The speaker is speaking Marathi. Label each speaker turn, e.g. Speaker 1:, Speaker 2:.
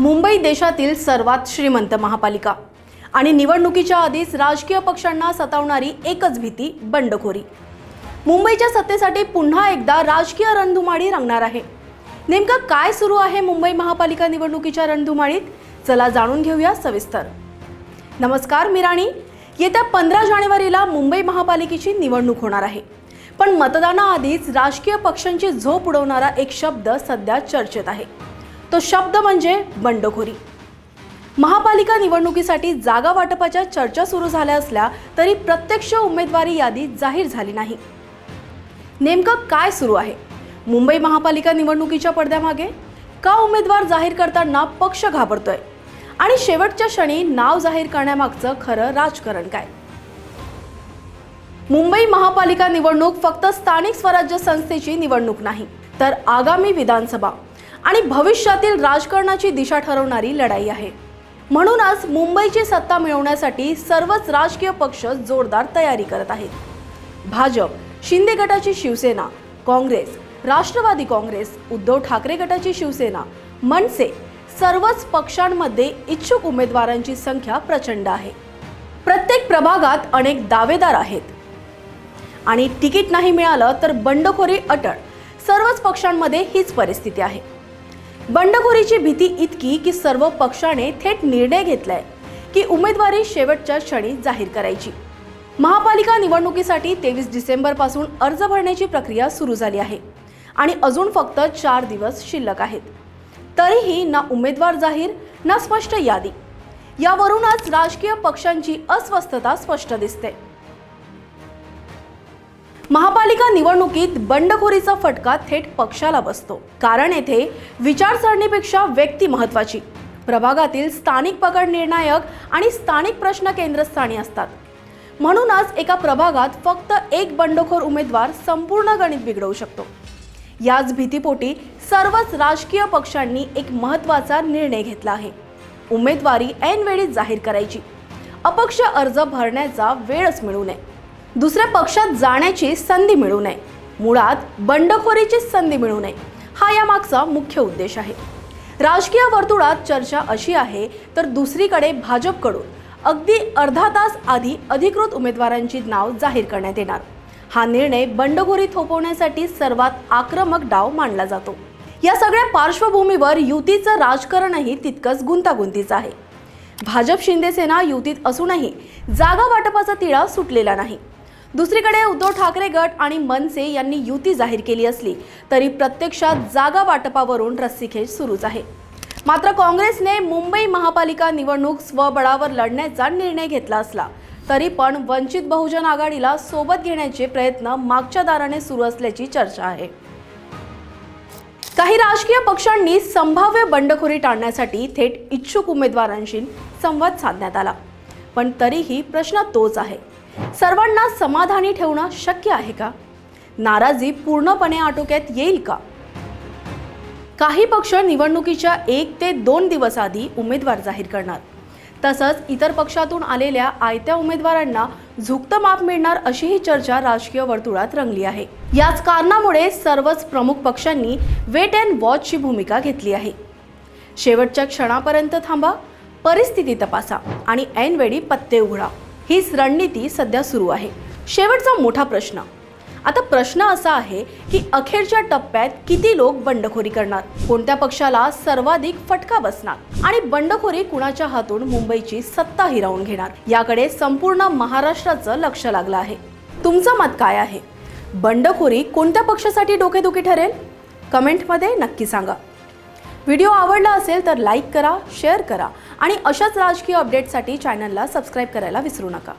Speaker 1: मुंबई देशातील सर्वात श्रीमंत महापालिका. आणि निवडणुकीच्या आधीच राजकीय पक्षांना सतावणारी एकच भीती बंडखोरी. मुंबईच्या सत्तेसाठी पुन्हा एकदा राजकीय रणधुमाळी रंगणार आहे. नेमकं काय सुरू आहे मुंबई महापालिका निवडणुकीच्या रणधुमाळीत? चला जाणून घेऊया सविस्तर. नमस्कार मिराणी येत्या पंधरा जानेवारीला मुंबई महापालिकेची निवडणूक होणार आहे. पण मतदानाआधीच राजकीय पक्षांची झोप उडवणारा एक शब्द सध्या चर्चेत आहे. तो शब्द म्हणजे बंडखोरी. महापालिका निवडणुकीसाठी जागा वाटपाच्या चर्चा सुरू झाल्या असल्या तरी प्रत्यक्ष उमेदवारी यादी जाहीर झाली नाही. नेमकं काय सुरू आहे? मुंबई महापालिका निवडणुकीच्या पडद्यामागे? का उमेदवार जाहीर करताना पक्ष घाबरतोय? आणि शेवटच्या क्षणी नाव जाहीर करण्यामागचं खरं राजकारण काय? मुंबई महापालिका निवडणूक फक्त स्थानिक स्वराज्य संस्थेची निवडणूक नाही तर आगामी विधानसभा. आणि भविष्यातील राजकारणाची दिशा ठरवणारी लढाई आहे. म्हणूनच मुंबईची सत्ता मिळवण्यासाठी सर्वच राजकीय पक्ष जोरदार तयारी करत आहेत. भाजप शिंदे गटाची शिवसेना काँग्रेस राष्ट्रवादी काँग्रेस उद्धव ठाकरे गटाची शिवसेना मनसे सर्वच पक्षांमध्ये इच्छुक उमेदवारांची संख्या प्रचंड आहे. प्रत्येक प्रभागात अनेक दावेदार आहेत. आणि तिकीट नाही मिळालं तर बंडखोरी अटळ. सर्वच पक्षांमध्ये हीच परिस्थिती आहे. बंडखोरीची भीती इतकी की सर्व पक्षाने थेट निर्णय घेतलाय की उमेदवारी शेवटच्या क्षणी जाहीर करायची. महापालिका निवडणुकीसाठी तेवीस डिसेंबरपासून अर्ज भरण्याची प्रक्रिया सुरू झाली आहे आणि अजून फक्त चार दिवस शिल्लक आहेत. तरीही ना उमेदवार जाहीर ना स्पष्ट यादी. यावरूनच राजकीय पक्षांची अस्वस्थता स्पष्ट दिसते. महापालिका निवडणुकीत बंडखोरीचा फटका थेट पक्षाला बसतो. कारण येथे विचारसरणीपेक्षा व्यक्ती महत्वाची प्रभागातील स्थानिक पकड निर्णायक आणि स्थानिक प्रश्न केंद्रस्थानी असतात. म्हणूनच एका प्रभागात फक्त एक बंडखोर उमेदवार संपूर्ण गणित बिघडवू शकतो. याच भीतीपोटी सर्वच राजकीय पक्षांनी एक महत्त्वाचा निर्णय घेतला आहे. उमेदवारी ऐनवेळी जाहीर करायची. अपक्ष अर्ज भरण्याचा वेळच मिळू नये. दुसऱ्या पक्षात जाण्याची संधी मिळू नये. मुळात बंडखोरीची संधी मिळू नये. हा यामागचा मुख्य उद्देश आहे. राजकीय वर्तुळात चर्चा अशी आहे तर दुसरीकडे भाजपकडून अगदी अर्धा तास आधी अधिकृत उमेदवारांची नाव जाहीर करण्यात येणार. हा निर्णय बंडखोरी थोपवण्यासाठी सर्वात आक्रमक डाव मानला जातो. या सगळ्या पार्श्वभूमीवर युतीचं राजकारणही तितकंच गुंतागुंतीचं आहे. भाजप शिंदेसेना युतीत असूनही जागा वाटपाचा तिळा सुटलेला नाही. दुसरीकडे उद्धव ठाकरे गट आणि मनसे यांनी युती जाहीर केली असली तरी प्रत्यक्षात जागा वाटपावरून रस्सीखेच सुरूच आहे. मात्र काँग्रेसने मुंबई महापालिका निवडणूक स्वबळावर लढण्याचा निर्णय घेतला असला तरी पण वंचित बहुजन आघाडीला सोबत घेण्याचे प्रयत्न मागच्या दाराने सुरू असल्याची चर्चा आहे. काही राजकीय पक्षांनी संभाव्य बंडखोरी टाळण्यासाठी थेट इच्छुक उमेदवारांशी संवाद साधण्यात आला. पण तरीही प्रश्न तोच आहे. सर्वांना समाधानी ठेवणं शक्य आहे का? नाराजी पूर्णपणे आटोक्यात येईल का? काही पक्ष निवडणुकीच्या एक ते दोन दिवस आधी उमेदवार जाहीर करणार. तसंच इतर पक्षातून आलेल्या आयत्या उमेदवारांना झुकतं माप मिळणार अशीही चर्चा राजकीय वर्तुळात रंगली आहे. याच कारणामुळे सर्वच प्रमुख पक्षांनी वेट अँड वॉचची भूमिका घेतली आहे. शेवटच्या क्षणापर्यंत थांबा परिस्थिती तपासा आणि ऐनवेळी पत्ते उघडा. हीच रणनीती सध्या सुरू आहे. शेवटचा मोठा प्रश्न. आता प्रश्न असा आहे की अखेरच्या टप्प्यात किती लोक बंडखोरी करणार? कोणत्या पक्षाला सर्वाधिक फटका बसणार? आणि बंडखोरी कुणाच्या हातून मुंबईची सत्ता हिरावून घेणार? याकडे संपूर्ण महाराष्ट्राचं लक्ष लागलं आहे. तुमचं मत काय आहे? बंडखोरी कोणत्या पक्षासाठी डोकेदुखी ठरेल? कमेंटमध्ये नक्की सांगा. व्हिडिओ आवडला असेल तर लाईक करा शेअर करा आणि अशाच राजकीय अपडेटसाठी चॅनलला सबस्क्राईब करायला विसरू नका.